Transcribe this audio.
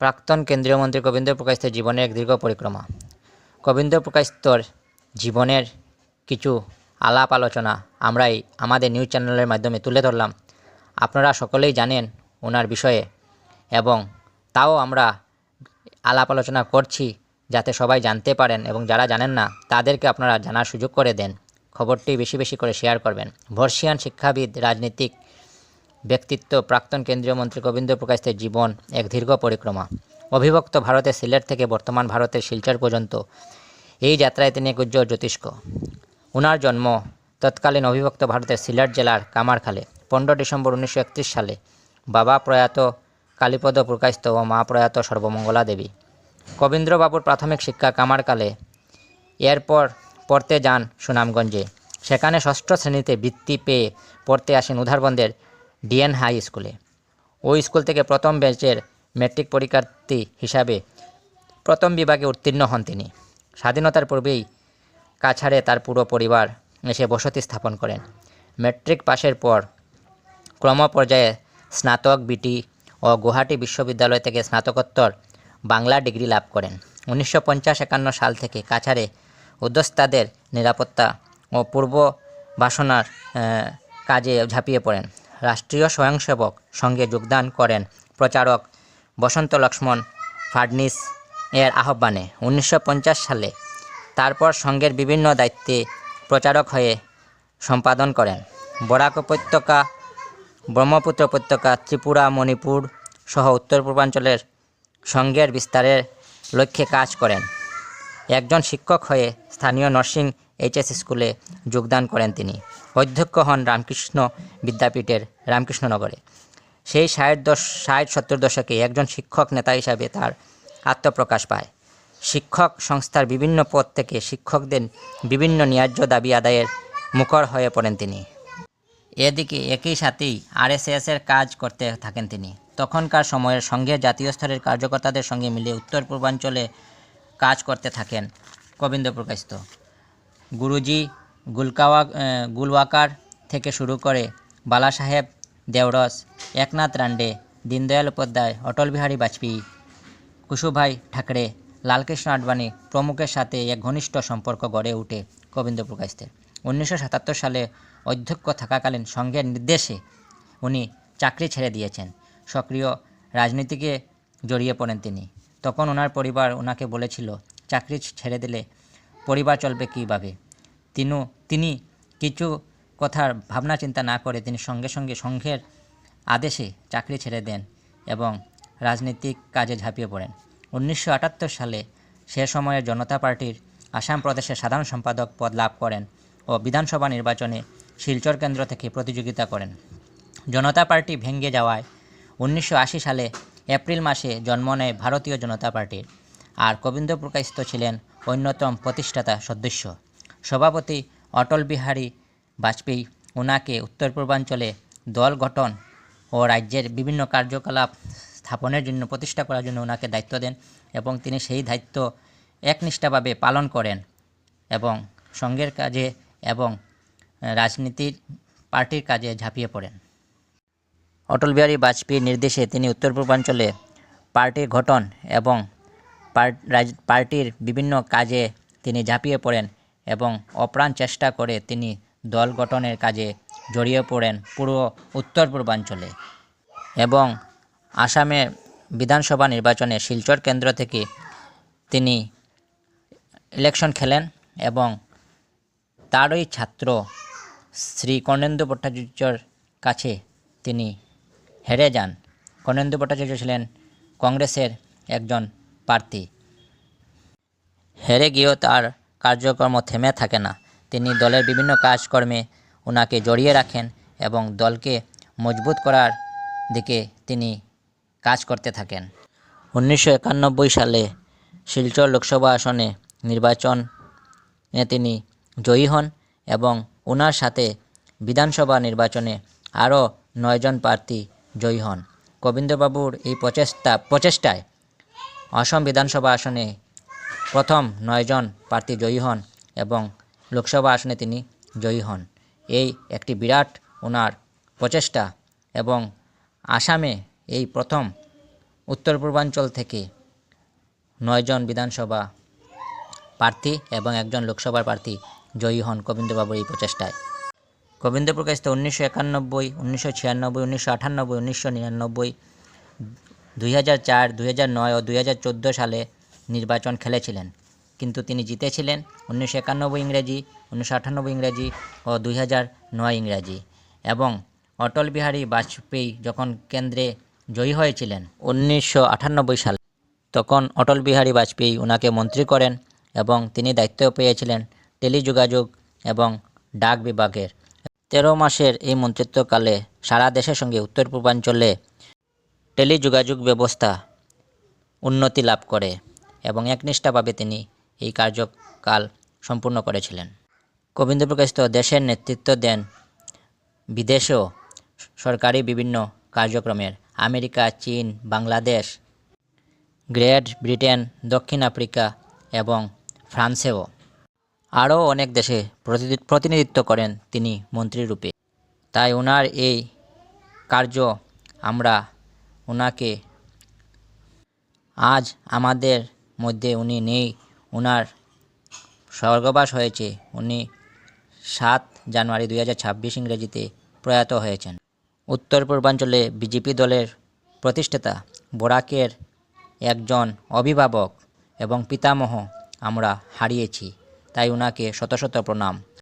প্রাক্তন কেন্দ্রীয় মন্ত্রী কবীন্দ্র প্রকাশের জীবনের এক দীর্ঘ পরিক্রমা। কবীন্দ্র প্রকাশতর জীবনের কিছু আলাপ আলোচনা আমরাই আমাদের নিউজ চ্যানেলের মাধ্যমে তুলে ধরলাম। আপনারা সকলেই জানেন ওনার বিষয়ে এবং তাও আমরা আলাপ আলোচনা করছি যাতে সবাই জানতে পারেন এবং যারা জানেন না, তাদেরকে আপনারা জানার সুযোগ করে দেন। খবরটি বেশি বেশি করে শেয়ার করবেন। বর্ষিয়ান শিক্ষাবিদ, রাজনীতিক ব্যক্তিত্ব প্রাক্তন কেন্দ্রীয় মন্ত্রী গোবিন্দ প্রকাশের জীবন এক দীর্ঘ পরিক্রমা। অবিভক্ত ভারতের সিলেট থেকে বর্তমান ভারতের শিলচর পর্যন্ত এই যাত্রায় তিনি এক উজ্জ্বল জ্যোতিষ্ক। ওনার জন্ম তৎকালীন অবিভক্ত ভারতের সিলেট জেলার কামারখালে, পনেরো ডিসেম্বর উনিশশো একত্রিশ সালে। বাবা প্রয়াত কালীপদ প্রকাশিত ও মা প্রয়াত সর্বমঙ্গলা দেবী। কবীন্দ্রবাবুর প্রাথমিক শিক্ষা কামারকালে এরপর পড়তে যান সুনামগঞ্জে। সেখানে ষষ্ঠ শ্রেণীতে বৃত্তি পেয়ে পড়তে আসেন উধারবন্দের ডিএন হাই স্কুলে। ওই স্কুল থেকে প্রথম ব্যাচের ম্যাট্রিক পরীক্ষার্থী হিসাবে প্রথম বিভাগে উত্তীর্ণ হন তিনি। স্বাধীনতার পূর্বেই কাছাড়ে তার পুরো পরিবার এসে বসতি স্থাপন করেন। ম্যাট্রিক পাশের পর ক্রমপর্যায়ে স্নাতক বিটি ও গুয়াহাটি বিশ্ববিদ্যালয় থেকে স্নাতকোত্তর বাংলা ডিগ্রি লাভ করেন। উনিশশো পঞ্চাশ একান্ন সাল থেকে কাছাড়ে উদ্যোস্তাদের নিরাপত্তা ও পূর্ব বাসনার কাজে ঝাঁপিয়ে পড়েন। রাষ্ট্রীয় স্বয়ংসেবক সঙ্গে যোগদান করেন প্রচারক বসন্ত লক্ষ্মণ ফাডনিস এর আহ্বানে উনিশশো পঞ্চাশ সালে। তারপর সঙ্গের বিভিন্ন দায়িত্বে প্রচারক হয়ে সম্পাদন করেন। বরাক উপত্যকা, ব্রহ্মপুত্র উপত্যকা, ত্রিপুরা, মণিপুর সহ উত্তর পূর্বাঞ্চলের সংঘের বিস্তারের লক্ষ্যে কাজ করেন। একজন শিক্ষক হয়ে স্থানীয় নার্সিং এইচএস স্কুলে যোগদান করেন তিনি। অধ্যক্ষ হন রামকৃষ্ণ বিদ্যাপীঠের রামকৃষ্ণনগরে সেই ষাট দশ ষাট সত্তর দশকে একজন শিক্ষক নেতা হিসাবে তার আত্মপ্রকাশ পায়। শিক্ষক সংস্থার বিভিন্ন পদ থেকে শিক্ষকদের বিভিন্ন ন্যায্য দাবি আদায়ের মুখর হয়ে পড়েন তিনি। এদিকে একই সাথেই আরএসএসের কাজ করতে থাকেন তিনি। তখনকার সময়ের সঙ্গে জাতীয় স্তরের কার্যকর্তাদের সঙ্গে মিলে উত্তর পূর্বাঞ্চলে কাজ করতে থাকেন গোবিন্দ প্রকাশিত গুরুজি গুলকাওয়া গুলওয়াকার থেকে শুরু করে বালা সাহেব দেওরস, একনাথ রান্ডে, দীনদয়াল উপাধ্যায়, অটল বিহারী বাজপেয়ী কুশুভাই ঠাকরে লালকৃষ্ণ আডবাণী প্রমুখের সাথে এক ঘনিষ্ঠ সম্পর্ক গড়ে ওঠে গোবিন্দ প্রকাশদের উনিশশো সাতাত্তর সালে অধ্যক্ষ থাকাকালীন সংঘের নির্দেশে উনি চাকরি ছেড়ে দিয়েছেন। সক্রিয় রাজনীতিকে জড়িয়ে পড়েন তিনি। তখন ওনার পরিবার ওনাকে বলেছিল, চাকরি ছেড়ে দিলে পরিবার চলবে কীভাবে? তিনু, তিনি কিছু কথার ভাবনা চিন্তা না করে তিনি সঙ্গে সঙ্গে সংঘের আদেশে চাকরি ছেড়ে দেন এবং রাজনৈতিক কাজে ঝাঁপিয়ে পড়েন। উনিশশো আটাত্তর সালে সে সময়ের জনতা পার্টির আসাম প্রদেশের সাধারণ সম্পাদক পদ লাভ করেন ও বিধানসভা নির্বাচনে শিলচর কেন্দ্র থেকে প্রতিযোগিতা করেন। জনতা পার্টি ভেঙে যাওয়ায় উনিশশো আশি সালে এপ্রিল মাসে জন্ম নেয় ভারতীয় জনতা পার্টির। আর গোবিন্দ প্রকাশিত ছিলেন অন্যতম প্রতিষ্ঠাতা সদস্য। সভাপতি অটল বিহারী বাজপেয়ী ওনাকে উত্তর পূর্বাঞ্চলে দল গঠন ও রাজ্যের বিভিন্ন কার্যকলাপ স্থাপনের জন্য প্রতিষ্ঠা করার জন্য ওনাকে দায়িত্ব দেন এবং তিনি সেই দায়িত্ব একনিষ্ঠাভাবে পালন করেন এবং সঙ্গের কাজে এবং রাজনীতির পার্টির কাজে ঝাঁপিয়ে পড়েন। অটল বিহারী বাজপেয়ীর নির্দেশে তিনি উত্তর পূর্বাঞ্চলে পার্টির গঠন এবং পার- পার্টির বিভিন্ন কাজে তিনি ঝাঁপিয়ে পড়েন এবং অপ্রাণ চেষ্টা করে তিনি দল গঠনের কাজে জড়িয়ে পড়েন পুরো উত্তর পূর্বাঞ্চলে এবং আসামের বিধানসভা নির্বাচনে শিলচর কেন্দ্র থেকে তিনি ইলেকশন খেলেন এবং তারই ছাত্র শ্রী কর্ণেন্দু ভট্টাচার্যর কাছে তিনি হেরে যান। কর্ণেন্দু ভট্টাচার্য ছিলেন কংগ্রেসের একজন প্রার্থী। হেরে গিয়েও তার কার্যক্রম থেমে থাকে না। তিনি দলের বিভিন্ন কাজকর্মে ওনাকে জড়িয়ে রাখেন এবং দলকে মজবুত করার দিকে তিনি কাজ করতে থাকেন। উনিশশো একানব্বই সালে শিলচর লোকসভা আসনে নির্বাচনে তিনি জয়ী হন এবং ওনার সাথে বিধানসভা নির্বাচনে আরও নয়জন প্রার্থী জয়ী হন। গোবিন্দবাবুর এই প্রচেষ্টা প্রচেষ্টায় অসম বিধানসভা আসনে প্রথম নয়জন প্রার্থী জয়ী হন এবং লোকসভা আসনে তিনি জয়ী হন। এই একটি বিরাট ওনার প্রচেষ্টা এবং আসামে এই প্রথম উত্তর পূর্বাঞ্চল থেকে নয়জন বিধানসভা প্রার্থী এবং একজন লোকসভার প্রার্থী জয়ী হন গোবিন্দবাবুর এই প্রচেষ্টায়। গোবিন্দ প্রকাশিত উনিশশো একানব্বই, উনিশশো ছিয়ানব্বই, উনিশশো আটানব্বই, উনিশশো নিরানব্বই, দুই হাজার চার, দুই হাজার নয় ও দুই হাজার চোদ্দ সালে নির্বাচন খেলেছিলেন। কিন্তু তিনি জিতেছিলেন উনিশশো একানব্বই ইংরেজি, উনিশশো আটানব্বই ইংরেজি ও দুই হাজার নয় ইংরেজি। এবং অটল বিহারী বাজপেয়ী যখন কেন্দ্রে জয়ী হয়েছিলেন উনিশশো আটানব্বই সালে, তখন অটল বিহারী বাজপেয়ী ওনাকে মন্ত্রী করেন এবং তিনি দায়িত্ব পেয়েছিলেন টেলিযোগাযোগ এবং ডাক বিভাগের। তেরো মাসের এই মন্ত্রিত্বকালে সারা দেশের সঙ্গে উত্তর পূর্বাঞ্চলে টেলিযোগাযোগ ব্যবস্থা উন্নতি লাভ করে। এবং একনিষ্ঠাভাবে তিনি এই কার্যকাল সম্পূর্ণ করেছিলেন। গোবিন্দ প্রকাশিত দেশের নেতৃত্ব দেন বিদেশেও সরকারি বিভিন্ন কার্যক্রমের, আমেরিকা, চীন, বাংলাদেশ, গ্রেট ব্রিটেন, দক্ষিণ আফ্রিকা এবং ফ্রান্সেও আরও অনেক দেশে প্রতিনি- প্রতিনিধিত্ব করেন তিনি মন্ত্রীরূপে। তাই ওনার এই কার্য আমরা ওনাকে আজ আমাদের মধ্যে উনি নেই। ওনার স্বর্গবাস হয়েছে। উনি সাত জানুয়ারি দুই হাজার ছাব্বিশ ইংরেজিতে প্রয়াত হয়েছেন। উত্তর পূর্বাঞ্চলে বিজেপি দলের প্রতিষ্ঠাতা বোরাকের একজন অভিভাবক এবং পিতামহ আমরা হারিয়েছি, তাই ওনাকে শত শত প্রণাম।